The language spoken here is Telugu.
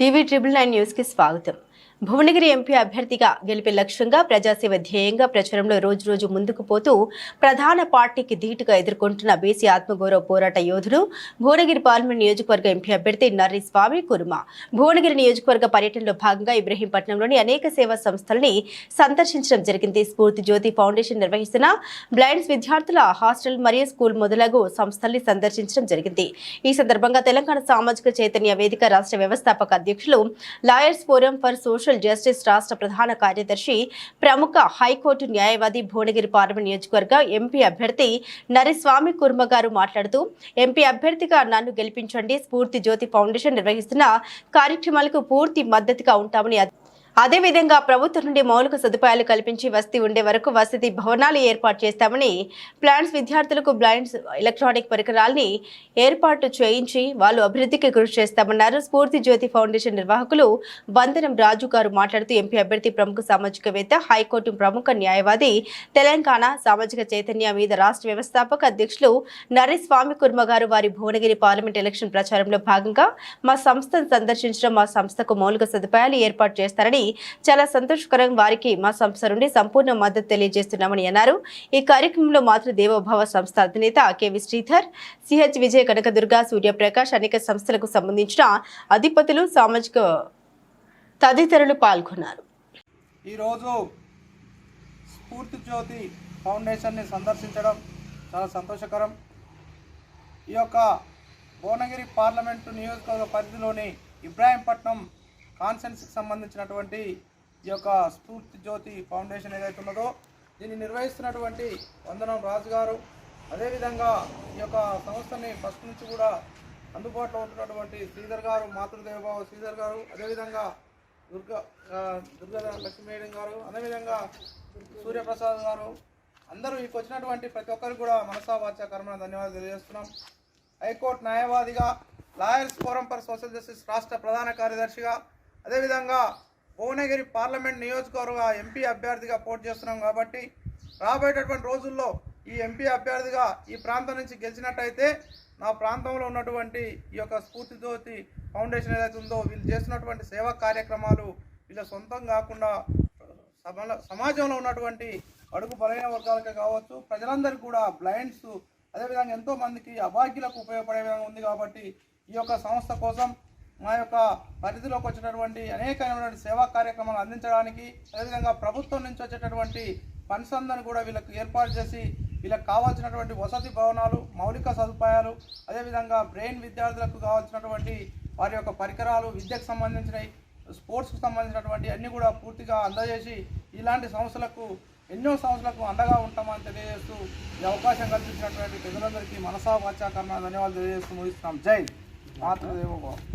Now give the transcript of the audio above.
టీవీ ట్రిపుల్ నైన్ న్యూస్ కి స్వాగతం భువనగిరి ఎంపీ అభ్యర్థిగా గెలిపే లక్ష్యంగా ప్రజాసేవ ధ్యేయంగా ప్రచారంలో రోజు రోజు ముందుకు పోతూ ప్రధాన పార్టీకి ధీటుగా ఎదుర్కొంటున్న బీసీ ఆత్మగౌరవ పోరాట యోధుడు భువనగిరి పార్లమెంట్ నియోజకవర్గ ఎంపీ అభ్యర్థి నర్రి స్వామి కుర్మ. భువనగిరి నియోజకవర్గ పర్యటనలో భాగంగా ఇబ్రహీంపట్నంలోని అనేక సేవా సంస్థలని సందర్శించడం జరిగింది. స్ఫూర్తి జ్యోతి ఫౌండేషన్ నిర్వహిస్తున్న బ్లైండ్స్ విద్యార్థుల హాస్టల్ మరియు స్కూల్ మొదలగు సంస్థల్ని సందర్శించడం జరిగింది. ఈ సందర్భంగా తెలంగాణ సామాజిక చైతన్య వేదిక రాష్ట్ర వ్యవస్థాపక అధ్యక్షులు lawyers forum for social justice రాష్ట్ర ప్రధాన కార్యదర్శి ప్రముఖ హైకోర్టు న్యాయవాది భువనగిరి పార్లమెంట్ నియోజకవర్గ ఎంపీ అభ్యర్థి నరిస్వామి కుర్మ గారు మాట్లాడుతూ ఎంపీ అభ్యర్థిగా నన్ను గెలిపించండి స్ఫూర్తి జ్యోతి ఫౌండేషన్ నిర్వహిస్తున్న కార్యక్రమాలకు పూర్తి మద్దతుగా ఉంటామని అదేవిధంగా ప్రభుత్వం నుండి మౌలిక సదుపాయాలు కల్పించి వసతి ఉండే వరకు వసతి భవనాలు ఏర్పాటు చేస్తామని ప్లాంట్స్ విద్యార్థులకు బ్లైండ్స్ ఎలక్ట్రానిక్ పరికరాల్ని ఏర్పాటు చేయించి వాళ్ళు అభివృద్ధికి కృషి చేస్తామన్నారు. స్ఫూర్తి జ్యోతి ఫౌండేషన్ నిర్వాహకులు వందనం రాజు గారు మాట్లాడుతూ ఎంపీ అభ్యర్థి ప్రముఖ సామాజికవేత్త హైకోర్టు ప్రముఖ న్యాయవాది తెలంగాణ సామాజిక చైతన్య మీద రాష్ట్ర వ్యవస్థాపక అధ్యక్షులు నరేస్వామి కుర్మ గారు వారి భువనగిరి పార్లమెంట్ ఎలక్షన్ ప్రచారంలో భాగంగా మా సంస్థను సందర్శించడం మా సంస్థకు మౌలిక సదుపాయాలు ఏర్పాటు చేస్తారని చాలా సంతోషకరం వారికి మా సంస్థ నుండి సంపూర్ణ మద్దతు తెలియజేస్తున్నామని అన్నారు. ఈ కార్యక్రమంలో మాతృ దేవోభావ సంస్థ అధినేత K V Sridhar C H Vijaya Kanakadurga Suryaprakash అనేక సంస్థలకు సంబంధించిన అధిపతులు సామాజిక తదితరులు పాల్గొన్నారు. ఈరోజు స్ఫూర్తి జ్యోతి ఫౌండేషన్ని సందర్శించడం చాలా సంతోషకరం. ఈ యొక్క భువనగిరి పార్లమెంటు నియోజకవర్గ పరిధిలోని ఇబ్రాహీంపట్నం కాన్సెన్స్కి సంబంధించినటువంటి ఈ యొక్క స్ఫూర్తి జ్యోతి ఫౌండేషన్ ఏదైతే ఉన్నదో దీన్ని నిర్వహిస్తున్నటువంటి వందనం రాజు గారు అదేవిధంగా ఈ యొక్క సంస్థని ఫస్ట్ నుంచి కూడా అందుబాటులో ఉంటున్నటువంటి శ్రీధర్ గారు మాతృదేవబాబు శ్రీధర్ గారు. అదేవిధంగా దుర్గా ఆ, దుర్గా గారు. అదేవిధంగా సూర్యప్రసాద్ గారు. అందరూ ఇక వచ్చినటువంటి ప్రతి ఒక్కరికి కూడా మనసా వాచా కర్మణ ధన్యవాదాలు తెలియజేస్తున్నాం. హైకోర్టు న్యాయవాదిగా lawyers forum for social justice రాష్ట్ర ప్రధాన కార్యదర్శిగా అదేవిధంగా భువనగిరి పార్లమెంట్ నియోజకవర్గ ఎంపీ అభ్యర్థిగా పోటీ చేస్తున్నాం కాబట్టి రాబోయేటటువంటి రోజుల్లో ఈ ఎంపీ అభ్యర్థిగా ఈ ప్రాంతం నుంచి గెలిచినట్టయితే నా ప్రాంతంలో ఉన్నటువంటి ఈ యొక్క స్ఫూర్తితోటి ఫౌండేషన్ ఏదైతే ఉందో వీళ్ళు చేస్తున్నటువంటి సేవా కార్యక్రమాలు వీళ్ళ సొంతం కాకుండా సమాజంలో ఉన్నటువంటి అడుగు బలైన వర్గాలకే కావచ్చు ప్రజలందరికీ కూడా బ్లైండ్స్ అదేవిధంగా ఎంతోమందికి అభాగ్యులకు ఉపయోగపడే విధంగా ఉంది కాబట్టి ఈ యొక్క సంస్థ కోసం మా యొక్క పరిధిలోకి వచ్చినటువంటి అనేకమైనటువంటి సేవా కార్యక్రమాలు అందించడానికి అదేవిధంగా ప్రభుత్వం నుంచి వచ్చేటటువంటి ఫండ్స్ అందరిని కూడా వీళ్ళకి ఏర్పాటు చేసి వీళ్ళకి కావాల్సినటువంటి వసతి భవనాలు మౌలిక సదుపాయాలు అదేవిధంగా బ్రెయిన్ విద్యార్థులకు కావాల్సినటువంటి వారి యొక్క పరికరాలు విద్యకు సంబంధించినవి స్పోర్ట్స్కు సంబంధించినటువంటి అన్నీ కూడా పూర్తిగా అందజేసి ఇలాంటి సంస్థలకు ఎన్నో సంస్థలకు అండగా ఉంటామని తెలియజేస్తూ ఈ అవకాశం కల్పించినటువంటి ప్రజలందరికీ మనసా వాచాకరణ ధన్యవాదాలు తెలియజేస్తూ ముగిస్తున్నాం. జై మాతృదేవో